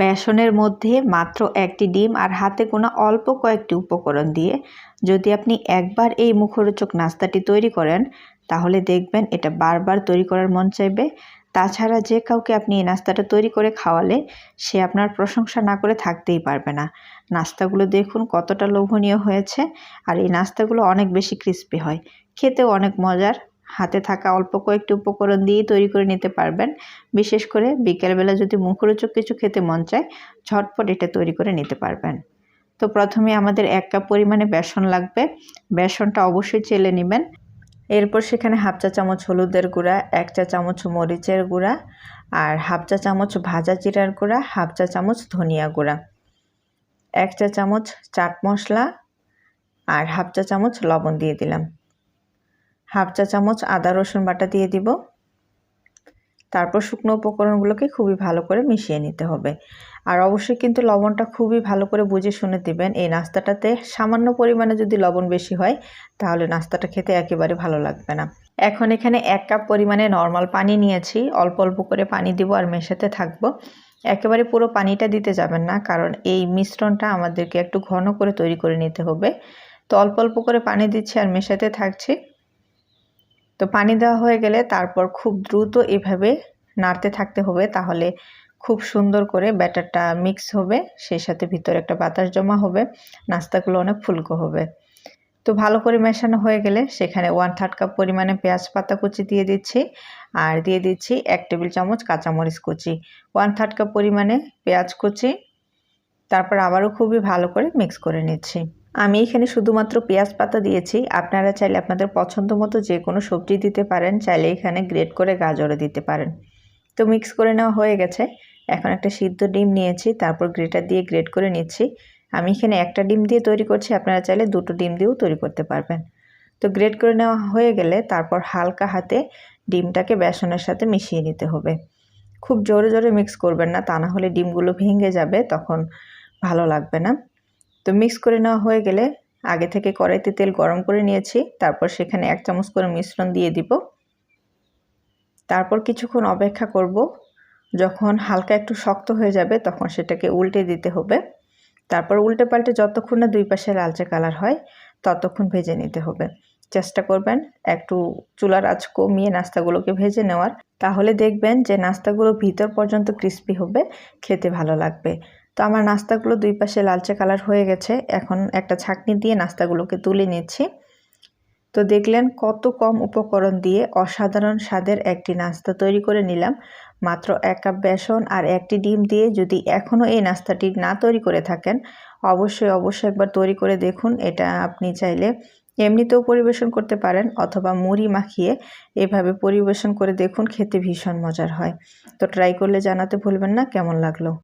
বেসনের মধ্যে মাত্র একটি ডিম আর হাতে গোনা অল্প কয়েকটি উপকরণ দিয়ে যদি আপনি একবার এই মুখরোচক নাস্তাটি তৈরি করেন, তাহলে দেখবেন এটা বারবার তৈরি করার মন চাইবে। তাছাড়া যে কাউকে আপনি এই নাস্তাটা তৈরি করে খাওয়ালে, সে আপনার প্রশংসা না করে থাকতেই পারবে না। নাস্তাগুলো দেখুন কতটা লোভনীয় হয়েছে, আর এই নাস্তাগুলো অনেক বেশি ক্রিস্পি হয়। খেতেও অনেক মজার। হাতে থাকা অল্প কয়েকটি উপকরণ দিয়েই তৈরি করে নিতে পারবেন। বিশেষ করে বিকেলবেলা যদি মুখরোচক কিছু খেতে মন চায়, ঝটপট এটা তৈরি করে নিতে পারবেন। তো প্রথমে আমাদের এক কাপ পরিমাণে বেসন লাগবে। বেসনটা অবশ্যই চেলে নেবেন। এরপর সেখানে হাফ চা চামচ হলুদের গুঁড়া, এক চা চামচ মরিচের গুঁড়া আর হাফ চা চামচ ভাজা জিরার গুঁড়া, হাফ চা চামচ ধনিয়া গুঁড়া, এক চা চামচ চাট মশলা আর হাফ চা চামচ লবণ দিয়ে দিলাম। হাফ চা চামচ আদা, রসুন বাটা দিয়ে দিব। তারপর শুকনো উপকরণগুলোকে খুবই ভালো করে মিশিয়ে নিতে হবে। আর অবশ্যই কিন্তু লবণটা খুবই ভালো করে বুঝে শুনে দিবেন। এই নাস্তাটাতে সামান্য পরিমাণে যদি লবণ বেশি হয়, তাহলে নাস্তাটা খেতে একেবারে ভালো লাগবে না। এখন এখানে এক কাপ পরিমাণে নর্মাল পানি নিয়েছি। অল্প অল্প করে পানি দিব আর মেশাতে থাকব। একেবারে পুরো পানিটা দিতে যাবেন না, কারণ এই মিশ্রণটা আমাদেরকে একটু ঘন করে তৈরি করে নিতে হবে। তো অল্প অল্প করে পানি দিচ্ছি আর মেশাতে থাকছি। তো পানি দেওয়া হয়ে গেলে তারপর খুব দ্রুত এভাবে নাড়তে থাকতে হবে, তাহলে খুব সুন্দর করে ব্যাটারটা মিক্স হবে, সেই সাথে ভিতরে একটা বাতাস জমা হবে, নাস্তাগুলো অনেক ফুলকো হবে। তো ভালো করে মেশানো হয়ে গেলে সেখানে ওয়ান থার্ড কাপ পরিমাণে পেঁয়াজ পাতা কুচি দিয়ে দিচ্ছি, আর দিয়ে দিচ্ছি এক টেবিল চামচ কাঁচামরিচ কুচি। ওয়ান থার্ড কাপ পরিমাণে পেঁয়াজ কুচি, তারপর আবারও খুবই ভালো করে মিক্স করে নিচ্ছি। আমি এখানে শুধুমাত্র পেঁয়াজ পাতা দিয়েছি। আপনারা চাইলে আপনাদের পছন্দ মতো যে কোনো সবজি দিতে পারেন, চাইলে এখানে গ্রেট করে গাজরও দিতে পারেন। তো মিক্স করে নেওয়া হয়ে গেছে। এখন একটা সিদ্ধ ডিম নিয়েছি, তারপর গ্রেটার দিয়ে গ্রেট করে নিচ্ছি। আমি এখানে একটা ডিম দিয়ে তৈরি করছি, আপনারা চাইলে দুটো ডিম দিয়েও তৈরি করতে পারবেন। তো গ্রেট করে নেওয়া হয়ে গেলে তারপর হালকা হাতে ডিমটাকে বেসনের সাথে মিশিয়ে নিতে হবে। খুব জোরে জোরে মিক্স করবেন না, তা না হলে ডিমগুলো ভেঙে যাবে, তখন ভালো লাগবে না। তো মিক্স করে নেওয়া হয়ে গেলে আগে থেকে কড়াইতে তেল গরম করে নিয়েছি। তারপর সেখানে এক চামচ করে মিশ্রণ দিয়ে দিব। তারপর কিছুক্ষণ অপেক্ষা করব। যখন হালকা একটু শক্ত হয়ে যাবে তখন সেটাকে উল্টে দিতে হবে। তারপর উল্টে পাল্টে যতক্ষণ না দুই পাশে লালচে কালার হয় ততক্ষণ ভেজে নিতে হবে। চেষ্টা করবেন একটু চুলার আঁচ কমিয়ে নাস্তাগুলোকে ভেজে নেওয়ার। তাহলে দেখবেন যে নাস্তাগুলো ভিতর পর্যন্ত ক্রিস্পি হবে, খেতে ভালো লাগবে। তো আমার নাস্তাগুলো দুই পাশে লালচে কালার হয়ে গেছে। এখন একটা ছাকনি দিয়ে নাস্তাগুলোকে তুলে নিচ্ছি। তো দেখলেন কত কম উপকরণ দিয়ে অসাধারণ স্বাদের একটি নাস্তা তৈরি করে নিলাম। মাত্র এক কাপ বেসন আর একটি ডিম দিয়ে যদি এখনও এই নাস্তাটি না তৈরি করে থাকেন, অবশ্যই অবশ্যই একবার তৈরি করে দেখুন। এটা আপনি চাইলে এমনিতেও পরিবেশন করতে পারেন অথবা মুড়ি মাখিয়ে এভাবে পরিবেশন করে দেখুন, খেতে ভীষণ মজার হয়। তো ট্রাই করলে জানাতে ভুলবেন না, কেমন লাগল?